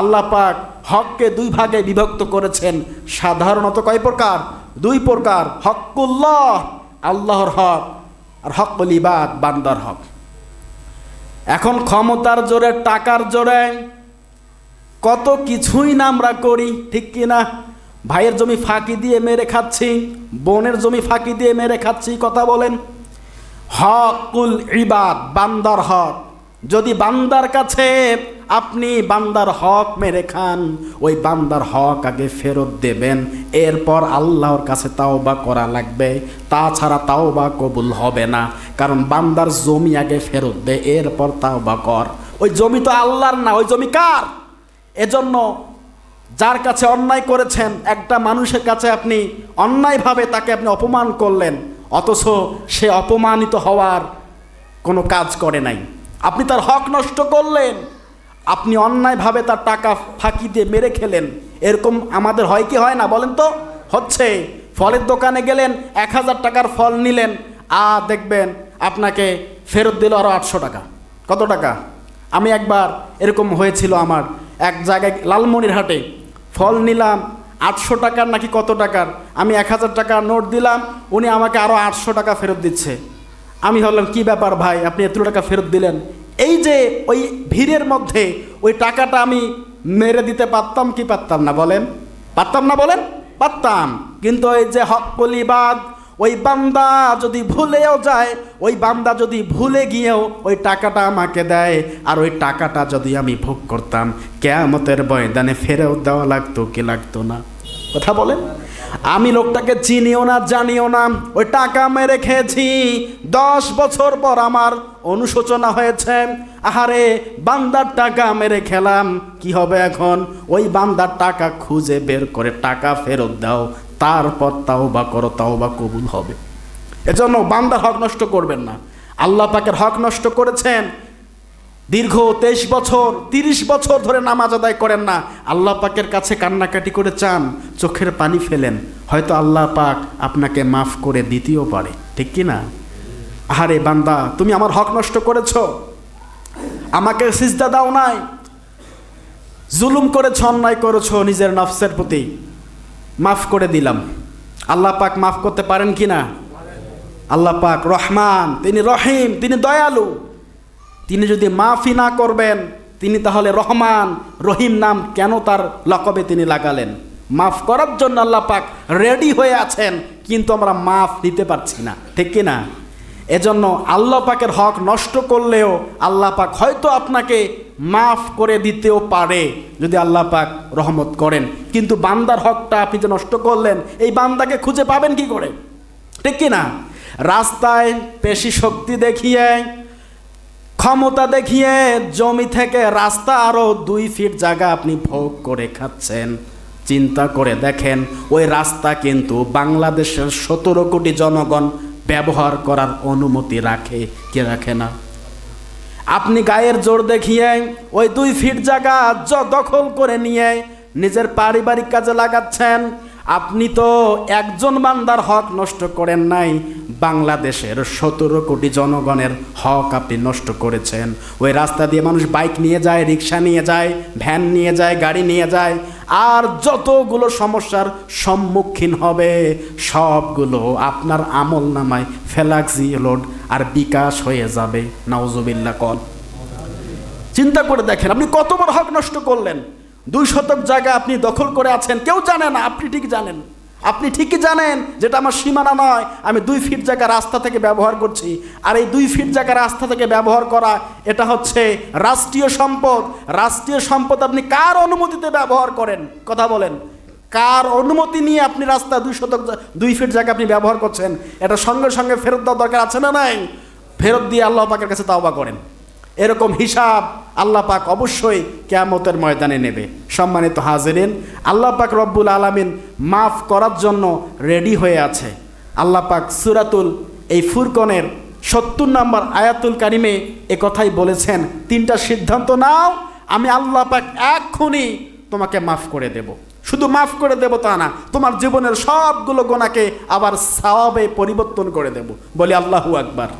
আল্লাহ পাক হককে দুই ভাগে বিভক্ত করেছেন। সাধারণত কয় প্রকার? দুই প্রকার। হকুল্লাহ আল্লাহর হক, আর হকুল ইবাদ, বান্দার হক। এখন ক্ষমতার জোরে, টাকার জোরে কত কিছুই না আমরা করি, ঠিক কি না? ভাইয়ের জমি ফাঁকি দিয়ে মেরে খাচ্ছি, বোনের জমি ফাঁকি দিয়ে মেরে খাচ্ছি, কথা বলেন। হকুল ইবাদ, বান্দার হক। যদি বান্দার কাছে আপনি বান্দার হক মেরে খান, ওই বান্দার হক আগে ফেরত দেবেন। এরপর আল্লাহর কাছে তাওবা করা লাগবে। তাছাড়া তাওবা কবুল হবে না, কারণ বান্দার জমি আগে ফেরত দে, এরপর তাওবা কর। ওই জমি তো আল্লাহর না, ওই জমি কার? এজন্য যার কাছে অন্যায় করেছেন, একটা মানুষের কাছে আপনি অন্যায়ভাবে তাকে আপনি অপমান করলেন, অথচ সে অপমানিত হওয়ার কোনো কাজ করে নাই। আপনি তার হক নষ্ট করলেন। আপনি অন্যায়ভাবে তার টাকা ফাঁকি দিয়ে মেরে খেলেন। এরকম আমাদের হয় কি হয় না বলেন তো? হচ্ছে, ফলের দোকানে গেলেন, এক হাজার টাকার ফল নিলেন আর দেখবেন আপনাকে ফেরত দিল আরও আটশো টাকা। কত টাকা? আমি একবার এরকম হয়েছিল আমার। এক জায়গায় লালমনিরহাটে ফল নিলাম, আটশো টাকার নাকি কত টাকার? আমি এক হাজার টাকার নোট দিলাম, উনি আমাকে আরও আটশো টাকা ফেরত দিচ্ছে। আমি ভাবলাম, কি ব্যাপার ভাই? আপনি এত টাকা ফেরত দিলেন। এই যে ওই ভিড়ের মধ্যে ওই টাকাটা আমি মেরে দিতে পারতাম কি পারতাম না, বলেন? পারতাম না বলেন? পারতাম। কিন্তু ওই যে হকলিবাদ ওই বান্দা যদি ভুলেও যায়, ওই বান্দা যদি ভুলে গিয়েও ওই টাকাটা আমাকে দেয়, আর ওই টাকাটা যদি আমি ভোগ করতাম, কেয়ামতের বয়দানে ফেরেও দেওয়া লাগতো কি লাগতো না? কথা বলেন। আমি লোকটাকে চিনিও না, জানিও না। ওই টাকা মেরে খেয়েছি। দশ বছর পর আমার অনুশোচনা হয়েছে। আহারে, বান্দার টাকা মেরে খেলাম। কি হবে এখন? ওই বান্দার টাকা খুঁজে বের করে টাকা ফেরত দাও। তারপর তাও বা করো তাও বা কবুল হবে। এজন্য বান্দার হক নষ্ট করবেন না। আল্লাহ পাকের হক নষ্ট করেছেন। দীর্ঘ তেইশ বছর, তিরিশ বছর ধরে নামাজ আদায় করেন না। আল্লাহ পাকের কাছে কান্নাকাটি করে চান। চোখের পানি ফেলেন। হয়তো আল্লাহ পাক আপনাকে মাফ করে দিতেও পারে, ঠিক কি না? আহারে বান্দা, তুমি আমার হক নষ্ট করেছ, আমাকে সিজদা দাও নাই, জুলুম করেছ, অন্যায় করেছ, নিজের নফসের প্রতি মাফ করে দিলাম। আল্লাহ পাক মাফ করতে পারেন কি না? আল্লাহ পাক রহমান, তিনি রহিম, তিনি দয়ালু। তিনি যদি মাফই না করবেন, তিনি তাহলে রহমান, রহিম নাম কেন তার লকবে তিনি লাগালেন? মাফ করার জন্য আল্লাহ পাক রেডি হয়ে আছেন, কিন্তু আমরা মাফ দিতে পারছি না। ঠিক কি না এজন্য আল্লাহ পাকের হক নষ্ট করলেও আল্লাহ পাক হয়তো আপনাকে মাফ করে দিতেও পারে, যদি আল্লাহ পাক রহমত করেন। কিন্তু বান্দার হকটা আপনি যে নষ্ট করলেন, এই বান্দাকে খুঁজে পাবেন কি করে? ঠিক কি না রাস্তায় পেশি শক্তি দেখিয়ে, ক্ষমতা দেখিয়ে জমি থেকে রাস্তা আরও দুই ফিট জায়গা আপনি ভোগ করে খাচ্ছেন। চিন্তা করে দেখেন, ওই রাস্তা কিন্তু বাংলাদেশের সতেরো কোটি জনগণ ব্যবহার করার অনুমতি রাখে, কে রাখে না? আপনি গায়ের জোর দেখিয়ে ওই দুই ফিট জায়গা দখল করে নিয়ে নিজের পারিবারিক কাজে লাগাচ্ছেন, আপনি তো একজন বান্দার হক নষ্ট করেন নাই বাংলাদেশের সতেরো কোটি জনগণের হক আপনি নষ্ট করেছেন। ওই রাস্তা দিয়ে মানুষ বাইক নিয়ে যায়, রিক্সা নিয়ে যায়, ভ্যান নিয়ে যায়, গাড়ি নিয়ে যায়, আর যতগুলো সমস্যার সম্মুখীন হবে, সবগুলো আপনার আমল নামায় ফেলাক্সি লোড আর বিকাশ হয়ে যাবে। নাউজুবিল্লা কল। চিন্তা করে দেখেন, আপনি কত বড় হক নষ্ট করলেন। দুই শতক জায়গা আপনি দখল করে আছেন, কেউ জানে না, আপনি ঠিক জানেন। আপনি ঠিকই জানেন যেটা আমার সীমানা নয়, আমি দুই ফিট জায়গা রাস্তা থেকে ব্যবহার করছি। আর এই দুই ফিট জায়গা রাস্তা থেকে ব্যবহার করা, এটা হচ্ছে রাষ্ট্রীয় সম্পদ। রাষ্ট্রীয় সম্পদ আপনি কার অনুমতিতে ব্যবহার করেন? কথা বলেন। কার অনুমতি নিয়ে আপনি রাস্তা দুই শতক দুই ফিট জায়গা আপনি ব্যবহার করছেন? এটা সঙ্গে সঙ্গে ফেরত দেওয়ার দরকার আছে না নাই? ফেরত দিয়ে আল্লাহ পাকের কাছে তাওবা করেন। এরকম হিসাব আল্লাহ পাক অবশ্যই কেয়ামতের ময়দানে নেবে। সম্মানিত হাজিরিন, আল্লাহ পাক রব্বুল আলামিন মাফ করার জন্য রেডি হয়ে আছে। আল্লাহ পাক সুরাতুল, এই ফুরকনের সত্তর নম্বর আয়াতুল কারিমে এ কথাই বলেছেন, তিনটা সিদ্ধান্ত নাও, আমি আল্লাহ পাক এক্ষুনি তোমাকে মাফ করে দেব। শুধু মাফ করে দেব তা না, তোমার জীবনের সবগুলো গোনাকে আবার সাওয়াবে পরিবর্তন করে দেব। বলি আল্লাহু আকবার।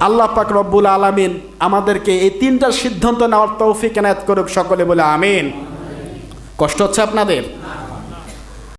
আল্লাহ পাক রব্বুল আলমিন আমাদেরকে এই তিনটা সিদ্ধান্ত নেওয়ার তৌফিক এনায়ত করুক সকলে বলে আমিন। কষ্ট হচ্ছে আপনাদের?